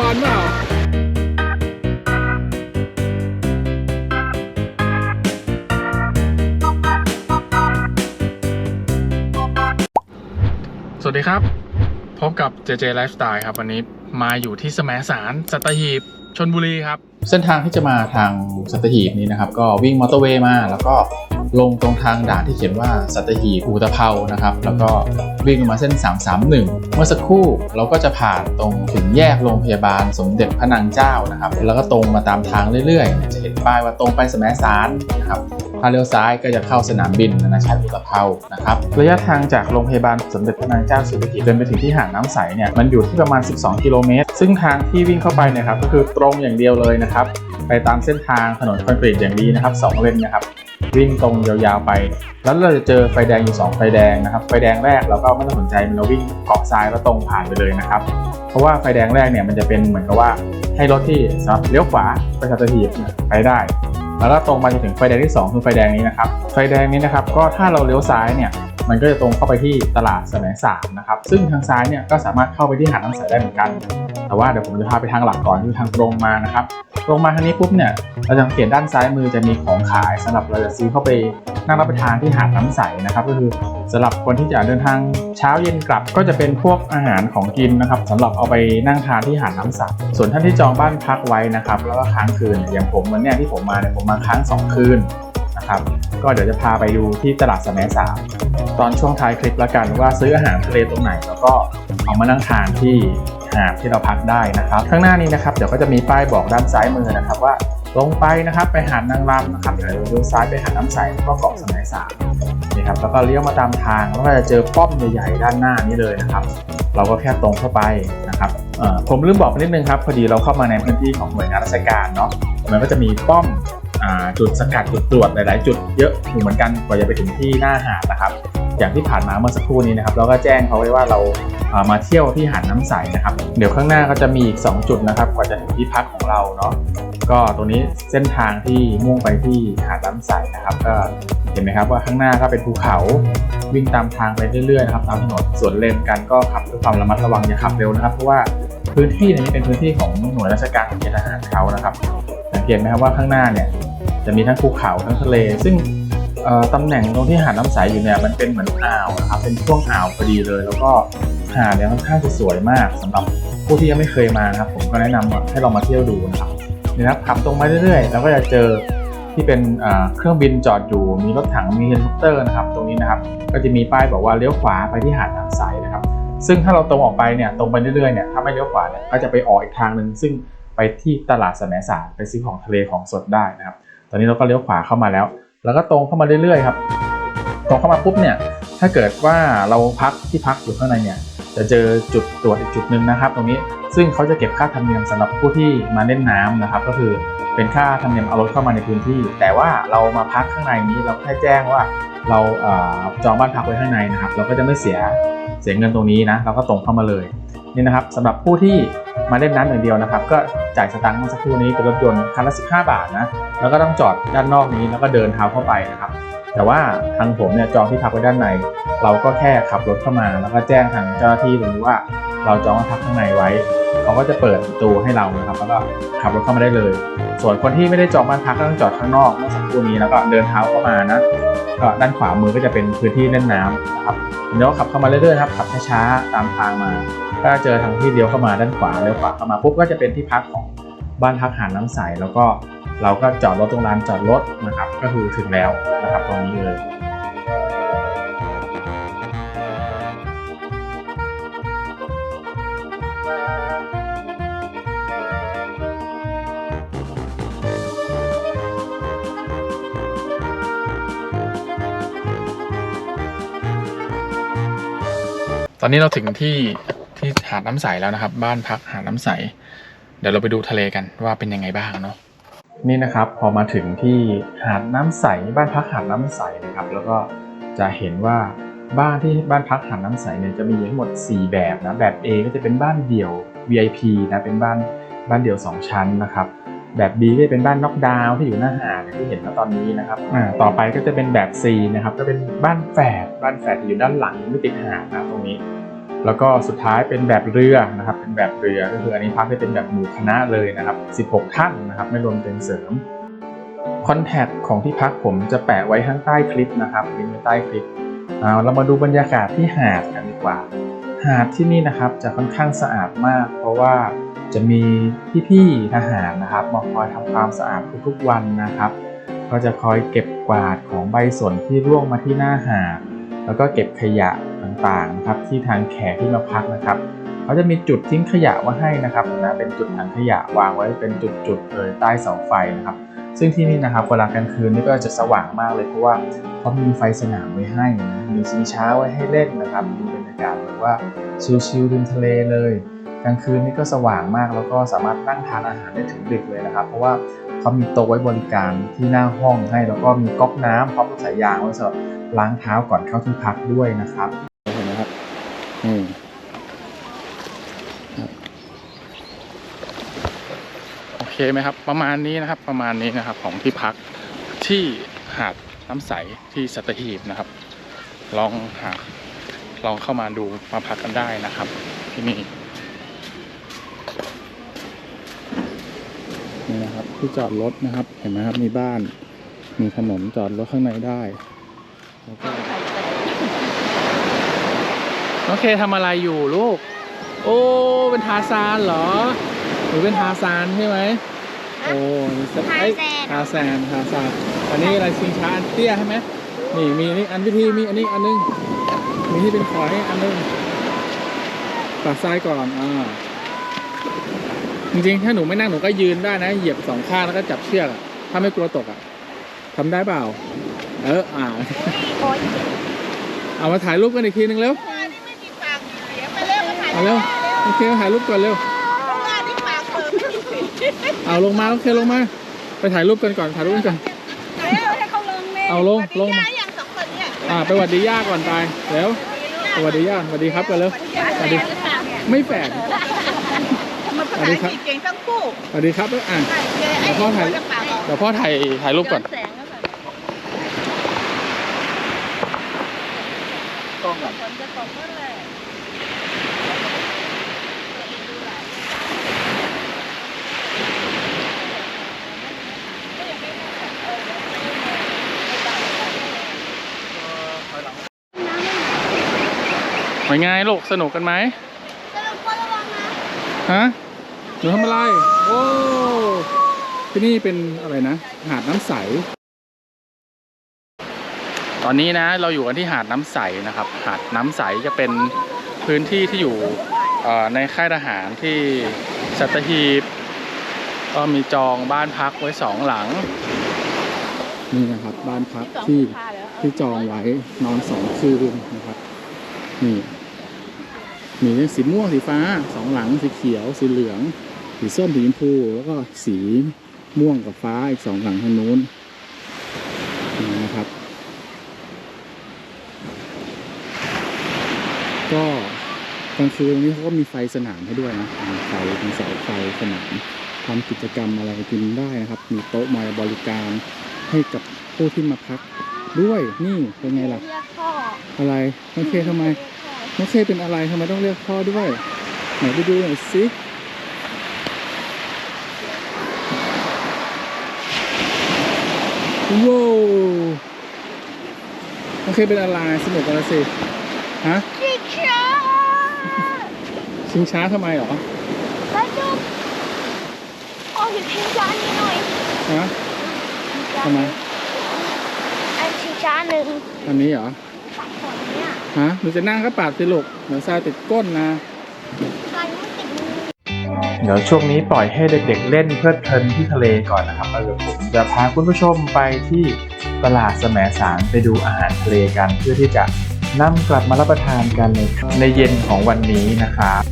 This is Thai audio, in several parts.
บอลเปล่าสวัสดีครับ พบกับ JJ Lifestyle ครับ วันนี้มาอยู่ที่สมสารสัตหีบชนบุรีครับ เส้นทางที่จะมาทางสัตหีบนี้นะครับ ก็วิ่งมอเตอร์เวย์มาแล้วก็ ลงตรงทางด่านที่เขียนว่าสัตหีบอูตะเภานะครับ แล้วก็วิ่งมาเส้น 331 เมื่อสักครู่เราก็จะผ่านตรงถึงแยกโรงพยาบาลสมเด็จพระนางเจ้านะครับ แล้วก็ตรงมาตามทางเรื่อยๆ จะเห็นป้ายว่าตรงไปสมสารนะครับถ้าเลี้ยวซ้ายก็จะเข้าสนามบินนานาชาติอุตภเปานะครับ ระยะทางจากโรงพยาบาลสมเด็จพระนางเจ้าสิริกิติ์จนไปถึงที่หาดน้ำใสเนี่ยมันอยู่ที่ประมาณ 12 กิโลเมตร ซึ่งทางที่วิ่งเข้าไปเนยครับก็คือตรงอย่างเดียวเลยนะครับ ไปตามเส้นทางถนนคอนกรีตอย่างดีนะครับสองเลนนะครับ วิ่งตรงยาวๆไป แล้วเราจะเจอไฟแดงอยู่ 2 ไฟแดงนะครับ ไฟแดงแรกเราก็ไม่ต้องสนใจมันเราวิ่งเกาะซ้ายแล้วตรงผ่านไปเลยนะครับ เพราะว่าไฟแดงแรกเนี่ยมันจะเป็นเหมือนกับว่าให้รถที่เลี้ยวขวาไปสัตหีบเนี่ไปได้ แล้วก็ตรงมาจนถึงไฟแดงที่ 2 คือไฟแดงนี้นะครับ ไฟแดงนี้นะครับก็ถ้าเราเลี้ยวซ้ายเนี่ยมันก็จะตรงเข้าไปที่ตลาดแสมสารนะครับ ซึ่งทางซ้ายเนี่ยก็สามารถเข้าไปที่หาดน้ำใสได้เหมือนกัน แต่ว่าเดี๋ยวผมจะพาไปทางหลักก่อนคือทางตรงมานะครับ ตรงมาทางนี้ปุ๊บเนี่ยเราจะสังเกตด้านซ้ายมือจะมีของขายสำหรับเราจะซื้อเข้าไปนั่งรับประทานที่หาดน้ำใสนะครับ ก็คือสำหรับคนที่จะเดินทางเช้าเย็นกลับ ก็จะเป็นพวกอาหารของกินนะครับสำหรับเอาไปนั่งทานที่หาดน้ำใส ส่วนท่านที่จองบ้านพักไว้นะครับ แล้วก็ค้างคืนอย่างผมวันนี้ที่ผมมาเนี่ยผมมาค้างสองคืนนะครับก็เดี๋ยวจะพาไปดูที่ตลาดแสมสารตอนช่วงท้ายคลิปแล้วกันว่าซื้ออาหารทะเลตรงไหน แล้วก็เอามานั่งทานที่หาดที่เราพักได้นะครับข้างหน้านี้นะครับเดี๋ยวก็จะมีป้ายบอกด้านซ้ายมือนะครับว่าลงไปนะครับไปหาดนางรำนะครับเดี๋ยวเลี้ยวซ้ายไปหาดน้ำใสแล้วก็เกาะสมัยสามนี่ครับแล้วก็เลี้ยวมาตามทางแล้วก็จะเจอป้อมใหญ่ๆด้านหน้านี้เลยนะครับ เราก็แค่ตรงเข้าไปนะครับผมลืมบอกไปนิดนึงครับพอดีเราเข้ามาในพื้นที่ของหน่วยงานราชการเนาะมันก็จะมีป้อม จุดสกัดจุดตรวจหลาย ๆ จุดเยอะอยู่เหมือนกันกว่าจะไปถึงที่หน้าหาดนะครับอย่างที่ผ่านมาเมื่อสักครู่นี้นะครับเราก็แจ้งเขาไว้ว่าเรามาเที่ยวที่หาดน้ำใสนะครับ เดี๋ยวข้างหน้าก็จะมีอีก 2 จุดนะครับ กว่าจะถึงที่พักของเราเนาะก็ตรงนี้เส้นทางที่มุ่งไปที่หาดน้ำใสนะครับ ก็เห็นไหมครับว่าข้างหน้าก็เป็นภูเขาวิ่งตามทางไปเรื่อย ๆ นะครับตามถนนส่วนเลนกันก็ขับด้วยความระมัดระวังอย่าขับเร็วนะครับ เพราะว่าพื้นที่นี้เป็นพื้นที่ของหน่วยราชการของเขตทหารเขานะครับสังเกตไหมครับว่าข้างหน้าเนี่ย จะมีทั้งภูเขาทั้งทะเล ซึ่งตำแหน่งตรงที่หาดน้ำใสอยู่เนี่ยมันเป็นเหมือนอ่าวนะครับเป็นช่วงอ่าวพอดีเลย แล้วก็หาดเนี่ยค่อนข้างจะสวยมากสำหรับผู้ที่ยังไม่เคยมานะครับ ผมก็แนะนำว่าให้ลองมาเที่ยวดูนะครับนี่นะครับขับตรงมาเรื่อยๆแล้วก็จะเจอที่เป็นเอ่อเครื่องบินจอดอยู่ มีรถถังมีเฮลิคอปเตอร์นะครับ ตรงนี้นะครับ ก็จะมีป้ายบอกว่าเลี้ยวขวาไปที่หาดน้ำใสนะครับ ซึ่งถ้าเราตรงออกไปเนี่ยตรงไปเรื่อยๆเนี่ยถ้าไม่เลี้ยวขวาเนี่ยก็จะไปออกอีกทางหนึ่งซึ่งไปที่ตลาดแสมสารไปซื้อของทะเลของสดได้นะครับ ตอนนี้เราก็เลี้ยวขวาเข้ามาแล้ว แล้วก็ตรงเข้ามาเรื่อยๆครับ ตรงเข้ามาปุ๊บเนี่ย ถ้าเกิดว่าเราพักที่พักอยู่ข้างในเนี่ย จะเจอจุดตรวจอีกจุดหนึ่งนะครับ ตรงนี้ ซึ่งเขาจะเก็บค่าธรรมเนียมสำหรับผู้ที่มาเล่นน้ำนะครับ ก็คือเป็นค่าธรรมเนียมเอารถเข้ามาในพื้นที่ แต่ว่าเรามาพักข้างในนี้เราแค่แจ้งว่าเราเออจองบ้านพักไว้ข้างในนะครับ เราก็จะไม่เสียเสียเงินตรงนี้นะ เราก็ตรงเข้ามาเลย นี่นะครับสำหรับผู้ที่ มาเล่นน้ำอย่างเดียวนะครับ ก็จ่ายสตางค์เมื่อสักครู่นี้เป็นรถยนต์คันละ15 บาทนะแล้วก็ต้องจอดด้านนอกนี้แล้วก็เดินเท้าเข้าไปนะครับแต่ว่าทางผมเนี่ยจองที่พักไว้ด้านใน เราก็แค่ขับรถเข้ามา แล้วก็แจ้งทางเจ้าหน้าที่ตรงนี้ว่าเราจองห้องพักข้างในไว้ เขาก็จะเปิดประตูให้เรานะครับ แล้วก็ขับรถเข้ามาได้เลย ส่วนคนที่ไม่ได้จองบ้านพักก็ต้องจอดข้างนอกเมื่อสักครู่นี้แล้วก็เดินเท้าเข้ามานะก็ด้านขวามือก็จะเป็นพื้นที่เล่นน้ำนะครับเดี๋ยวขับเข้ามาเรื่อยๆครับขับช้าๆตามทางมา ก็เจอทางที่เลี้ยวเข้ามาด้านขวาเลี้ยวขวาเข้ามาปุ๊บก็จะเป็นที่พักของบ้านพักหาดน้ำใสแล้วก็เราก็จอดรถตรงลานจอดรถนะครับ ก็คือถึงแล้วนะครับตรงนี้เลยตอนนี้เราถึงที่ หาดน้ำใสแล้วนะครับ บ้านพักหาดน้ำใส เดี๋ยวเราไปดูทะเลกันว่าเป็นยังไงบ้างเนาะนี่นะครับพอมาถึงที่หาดน้ำใส บ้านพักหาดน้ำใสนะครับ แล้วก็จะเห็นว่าบ้านที่บ้านพักหาดน้ำใสเนี่ยจะมีทั้งหมด 4 แบบนะแบบ A ก็จะเป็นบ้านเดี่ยว VIP นะเป็นบ้านบ้านเดี่ยว 2 ชั้นนะครับแบบ B ก็จะเป็นบ้านน็อกดาวน์ที่อยู่หน้าหาดที่เห็นณตอนนี้นะครับอ่าต่อไปก็จะเป็นแบบ C นะครับก็เป็นบ้านแฝดบ้านแฝดที่อยู่ด้านหลังไม่ติดหาดนะตรงนี้ แล้วก็สุดท้ายเป็นแบบเรือนะครับ เป็นแบบเรือก็คืออันนี้พักได้เป็นแบบหมู่คณะเลยนะครับ 16 ท่านนะครับ ไม่รวมเต็นเสริมคอนแทคของที่พักผมจะแปะไว้ข้างใต้คลิปนะครับลิงก์ไว้ใต้คลิปเอาเรามาดูบรรยากาศที่หาดกันดีกว่า หาดที่นี่นะครับจะค่อนข้างสะอาดมาก เพราะว่าจะมีพี่ๆทหารนะครับมาคอยทำความสะอาดทุกๆวันนะครับ ก็จะคอยเก็บกวาดของใบสนที่ร่วงมาที่หน้าหาดแล้วก็เก็บขยะ ต่างๆนะครับที่ทางแขกที่มาพักนะครับเขาจะมีจุดทิ้งขยะไว้ให้นะครับนะเป็นจุดถังขยะวางไว้เป็นจุดๆเลยใต้เสาไฟนะครับ ซึ่งที่นี่นะครับเวลากลางคืนนี่ก็จะสว่างมากเลยเพราะว่าเขามีไฟสนามไว้ให้นะมีชิงช้าไว้ให้เล่นนะครับดูบรรยากาศแบบว่าชิลๆริมทะเลเลยกลางคืนนี่ก็สว่างมากแล้วก็สามารถนั่งทานอาหารได้ถึงดึกเลยนะครับ เพราะว่าเขามีโต๊ะไว้บริการที่หน้าห้องให้ แล้วก็มีก๊อกน้ำพร้อมกับสายยางไว้สำหรับล้างเท้าก่อนเข้าที่พักด้วยนะครับนี่ โอเค ไหมครับ ประมาณนี้นะครับ ประมาณนี้นะครับของที่พักที่หาดน้ำใสที่สัตหีบนะครับ ลองหาลองเข้ามาดูมาพักกันได้นะครับ ที่นี่นี่นะครับที่จอดรถนะครับ เห็นไหมครับมีบ้าน มีถนนจอดรถข้างในได้แล้วก็น้อเคทำอะไรอยู่ลูก โอ้ เป็นทาซานเหรอ หรือเป็นทาซานใช่ไหม โอ้นี่สเอ้ยทาแซนทาซานอันนี้อะไรชิงช้าอันเตี้ยใช่ไหมนี่มีนี่อันวิธีมีอันนี้อันนึงมีที่เป็นขอยอันนึงปัดซ้ายก่อนอ่าจริงๆ ถ้าหนูไม่นั่งหนูก็ยืนได้นะ เหยียบสองข้างแล้วก็จับเชือกอะถ้าไม่กลัวตกอะทำได้เปล่า เอออ่า โอ้ยเอามาถ่ายรูปกันอีกทีนึงเร็วว่านี่ไม่มีปากมีเสียงไปเร็วมาถ่ายเอาเร็ว โอเคถ่ายรูปก่อนเร็ว เอาลงมาโอเคลงมา ไปถ่ายรูปกันก่อนถ่ายรูปกันก่อนเร็วให้เขาลงเลยเอาลงลงวันนี้ย่าอย่างสองคนเนี่ยอ่าไปหวัดดีย่าก่อนตายเร็วสวัสดีย่าสวัสดีครับกันเร็วสวัสดีหรือเปล่าเนี่ยไม่แปลกมันภาษาอังกฤษเก่งทั้งคู่สวัสดีครับอะใช่เจ๊ไอ้พ่อถ่ายคนจะปากออกเดี๋ยวพ่อถ่ายถ่ายรูปก่อนแสงแล้วแบบกล้องก่อนฝนจะตกเมื่อไหร่ เป็นไงลูกสนุกกันไหมสรุปคนระวังนะฮะหนูทำอะไรโอ้ที่นี่เป็นอะไรนะ หาดน้ำใส ตอนนี้นะเราอยู่กันที่หาดน้ำใสนะครับ หาดน้ำใสจะเป็นพื้นที่ที่อยู่ในค่ายทหารที่สัตหีบก็มีจองบ้านพักไว้สองหลัง นี่นะครับ บ้านพักที่ที่จองไว้นอนสองคืนนะครับ นี่ มีสีม่วงสีฟ้าสองหลังสีเขียว สีเหลือง สีส้มสีชมพูแล้วก็สีม่วงกับฟ้าอีกสองหลังทางนู้นนะครับ ก็กลางคืนนี้เขาก็มีไฟสนามให้ด้วยนะไฟมีเสาไฟสนามทำกิจกรรมอะไรกินได้นะครับ มีโต๊ะมาบริการให้กับผู้ที่มาพักด้วยนี่เป็นไงล่ะ อะไรโอเคทำไม น้องเคเป็นอะไรทำไมต้องเรียกพ่อด้วย ไหนไปดูหน่อยสิว้าวน้องเคเป็นอะไรสนุกกันแล้วสิ ฮะพี่ช้าชิงช้าทำไมเหรอแล้วจุ๊บโอ้ยชิงช้านี่หน่อย ฮะทำไม อันชิงช้าหนึ่งอันนี้เหรอปักฝนเนี่ย ฮะหนูจะนั่งก็ปาดสิลูกเหมือนทรายติดก้นนะ เดี๋ยวช่วงนี้ปล่อยให้เด็กๆ เล่นเพลิดเพลินที่ทะเลก่อนนะครับแล้วเดี๋ยวผมจะพาคุณผู้ชมไปที่ตลาดแสมสารไปดูอาหารทะเลกันเพื่อที่จะนำกลับมารับประทานกันในในเย็นของวันนี้นะครับ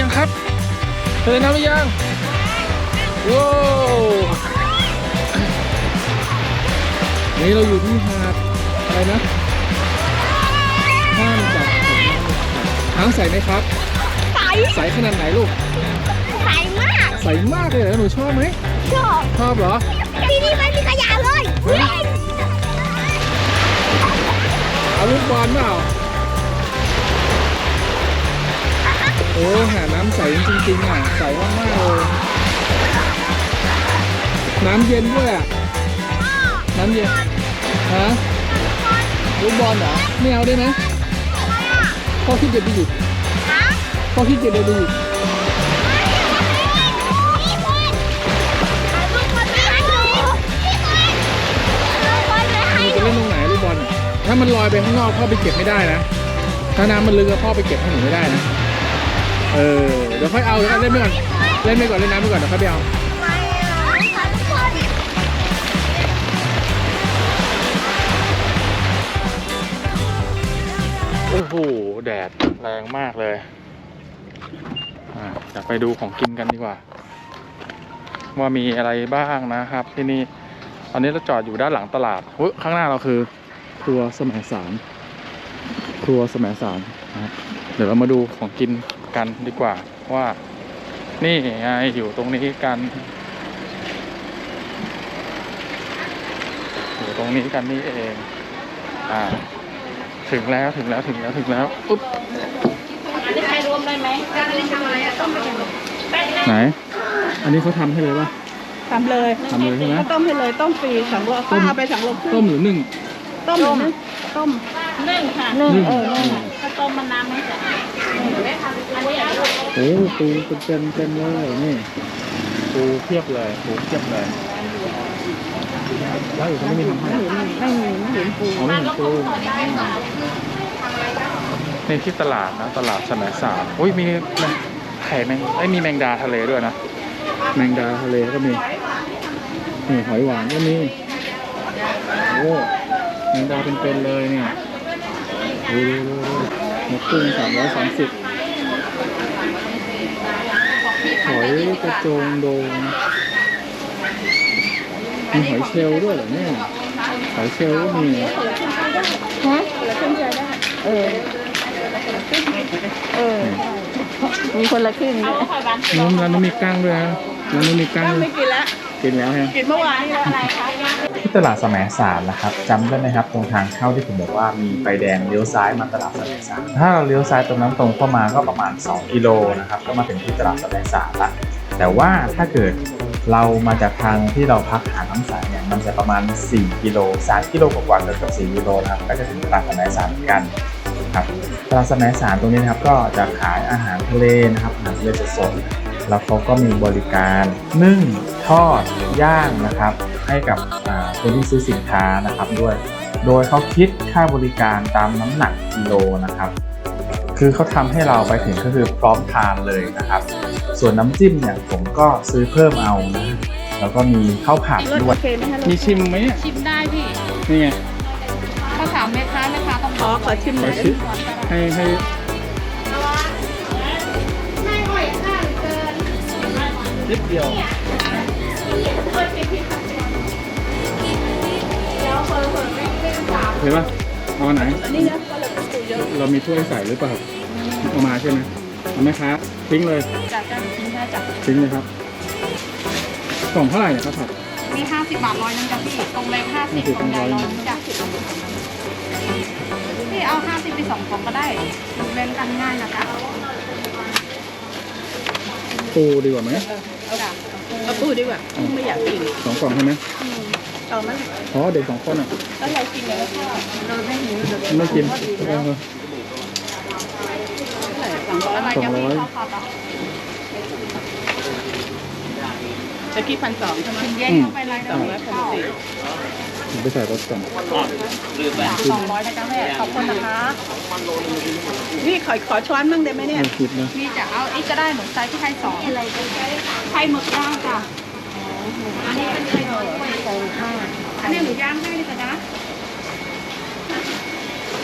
ยังครับเจอน้ำหรือยังว้าวนี่เราอยู่ที่หาดอะไรนะห้ามจับหางใสไหมครับ ใส ใสขนาดไหนลูก ใสมาก ใสมากเลยเหรอหนูชอบไหมชอบ ชอบเหรอ ที่นี่ไม่มีขยะเลย เอาลูกบอลเปล่า อ้หาดน้ำใสจริงๆอะใสมากๆเลยน้ำเย็นด้วยอะน้ำเย็นฮะลูกบอลเหรอไม่เอาได้ไหมพ่อขี้เกียจไปหยุดพ่อขี้เกียจเดินไปหยุดหนูจะเล่นตรงไหนลูกบอลถ้ามันลอยไปข้างนอกพ่อไปเก็บไม่ได้นะถ้าน้ำมันลึกอะพ่อไปเก็บให้หนูไม่ได้นะ เออเดี๋ยวค่อยเอาเดี๋ยวเล่นไปก่อนเล่นไปก่อนเล่นน้ำไปก่อนเดี๋ยวค่อยไปเอาโอ้โหแดดแรงมากเลยอะเดี๋ยวไปดูของกินกันดีกว่า ว่ามีอะไรบ้างนะครับ ที่นี่ตอนนี้เราจอดอยู่ด้านหลังตลาดเฮ้ยข้างหน้าเราคือครัวสมัยสารครัวสมัยสารนะครับเดี๋ยวเรามาดูของกิน กันดีกว่าว่า นี่ไงอยู่ตรงนี้กัน อยู่ตรงนี้กันนี่เอง อ่า ถึงแล้วถึงแล้วถึงแล้วถึงแล้วอุ๊บอันนี้ใครรวมได้ไหมอันนี้ทำอะไรอะต้มไปกันไหน อันนี้เขาทำให้เลยป่ะทำเลยทำเลยใช่ไหมก็ต้มให้เลยต้มฟรีสังโลก็เอาไปสังโลครึ่งต้มหรือนึ่งต้มหรือนึ่งต้มนึ่งค่ะนึ่งเออนึ่งถ้า ต้มมันน้ำไม่ใส่อันนี้เอาโอ้ปูเป็นเต็มเต็มเลยนี่ปูเพียบเลยปูเพียบเลยแล้วอยู่เขาไม่มีทำให้ไม่มีไม่เห็นปูอ๋อไม่เห็นปูนี่ที่ตลาดนะตลาดสมัยสามอุ้ยมีแมงไข่แมงไอ้มีแมงดาทะเลด้วยนะแมงดาทะเลก็มีนี่หอยหวานก็มีโอ้แมงดาเป็นๆเลยเนี่ยดูดูดู หมกกุ้งสามร้อยสามสิบหอยกระโจงโดงมีหอยเชลล์ด้วยเหรอเนี่ยหอยเชลล์ก็มีฮะเออ เออ มีคนละครึ่งด้วยน้ำร้านนู้นมีกั้งด้วยนะร้านนู้นมีกั้งไม่กินแล้วกินแล้วฮะกินเมื่อวานนี่อะไรคะ ที่ตลาดสมสารนะครับจำได้ไหมครับตรงทางเข้าที่ผมบอกว่ามีไฟแดงเลี้ยวซ้ายมาตลาดสมสารถ้าเราเลี้ยวซ้ายตรงนั้นตรงเข้ามาก็ประมาณ 2 กิโลนะครับก็มาถึงที่ตลาดสมสารละแต่ว่าถ้าเกิดเรามาจากทางที่เราพักหาน้ำใสเนี่ยมันจะประมาณ 4 กิโล3กิโลกว่าๆเกือบ4กิโลนะครับก็จะถึงตลาดสมสารเหมือนกันครับตลาดสมสารตรงนี้นะครับก็จะขายอาหารทะเลนะครับอาหารทะเลสดๆ แล้วเขาก็มีบริการนึ่งทอดย่างนะครับ ให้กับอ่าคนที่ซื้อสินค้านะครับด้วย โดยเขาคิดค่าบริการตามน้ำหนักกิโลนะครับคือเขาทำให้เราไปถึงก็คือพร้อมทานเลยนะครับ ส่วนน้ำจิ้มเนี่ยผมก็ซื้อเพิ่มเอานะแล้วก็มีข้าวผัดรสด้โอวยเคไหมคะรสมีชิมไหมเนี่ยชิมได้พี่นี่ไงถ้าถามแม่ค้าแม่ค้าต้องขอขอชิมหขน่ออยชิมให้ให้ นิดเดียวเห็นปะเอาอันไหนนี่นะก็เลยปูเยอะเรามีถ้วยใส่หรือเปล่าเอามาใช่ไหมเอาไหมครับทิ้งเลยจากการชิมได้จากทิ้งเลยครับกล่องเท่าไหร่เนี่ยข้าวผัดมีห้าสิบบาทร้อยนึงจ้ะพี่ตรงเล็กห้าสิบตรงใหญ่ร้อยนึงจ้ะพี่เอาห้าสิบไปสองกล่องก็ได้เล่นกันง่ายนะจ๊ะปูดีกว่าไหม จ้ะเอาปูดีกว่าไม่อยากกินสองกล่องใช่ไหมเอาไหมอ๋อเด็กสองคนอะแล้วเรากินแล้วก็เราไม่หิวเดี๋ยวไม่กินเออสองร้อยอะไรจะพี่ข้าวผัดอะจะกี่พันสองใช่ไหมถึงแยกเข้าไปเลยสองร้อยพันสี่ ผมไปใส่รถก่อนสองร้อยนะจ๊ะแม่ขอบคุณนะคะ นี่ขอขอช้อนบ้างได้ไหมเนี่ย ไม่คิดนะพี่จะเอาอีกก็ได้หนูใส่ที่ไข่สองอะไรไข่หมึกย่างจ้ะอันนี้เป็นไข่หมึกใส่ห้าอันนี้หนูย่างให้ดีกว่านะ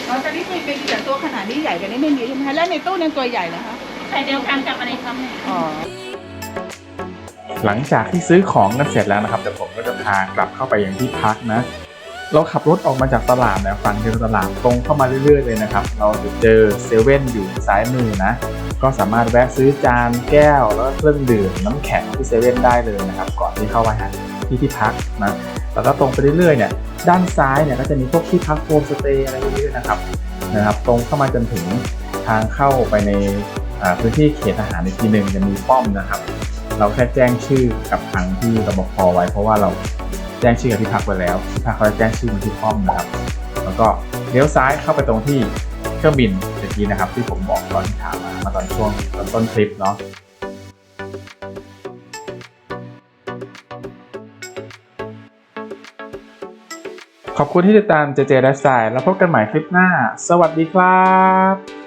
เราจะนี่เป็นแต่ตัวขนาดนี้ใหญ่กันนี่ไม่มีใช่ไหมคะแล้วในตู้นั้นตัวใหญ่นะคะใส่เดียวกันกับอะไรครับแม่อ๋อ หลังจากที่ซื้อของกันเสร็จแล้วนะครับเดี๋ยวผมก็จะพากลับเข้าไปยังที่พักนะ เราขับรถออกมาจากตลาดนี่ยฝั่งเดินตลาดตรงเข้ามาเรื่อยๆเลยนะครับ เราจะเจอเซเว่นอยู่ซ้ายมือนะ ก็สามารถแวะซื้อจานแก้วแล้วก็เครื่องดื่มน้ำแข็งที่เซเว่นได้เลยนะครับ ก่อนที่เข้าไปหาที่ที่พักนะ แล้วก็ตรงไปเรื่อยๆเนี่ย ด้านซ้ายเนี่ยก็จะมีพวกที่พักโฮมสเตย์อะไรเยอะๆนะครับ นะครับ ตรงเข้ามาจนถึงทางเข้าไปในพื้นที่เขตทหารอีกทีหนึ่งจะมีป้อมนะครับ เราแค่แจ้งชื่อกับทางที่รปภไว้ เพราะว่าเราแจ้งชื่อกับที่พักไว้แล้วที่พักเขาจะแจ้งชื่อมาที่ป้อมนะครับ แล้วก็เลี้ยวซ้ายเข้าไปตรงที่เครื่องบินเมื่อกี้นะครับ ที่ผมบอกตอนที่ถามมามาตอนช่วงตอนต้นคลิปเนาะขอบคุณที่ติดตามเจเจไลฟ์สไตล์แล้วพบกันใหม่คลิปหน้า สวัสดีครับ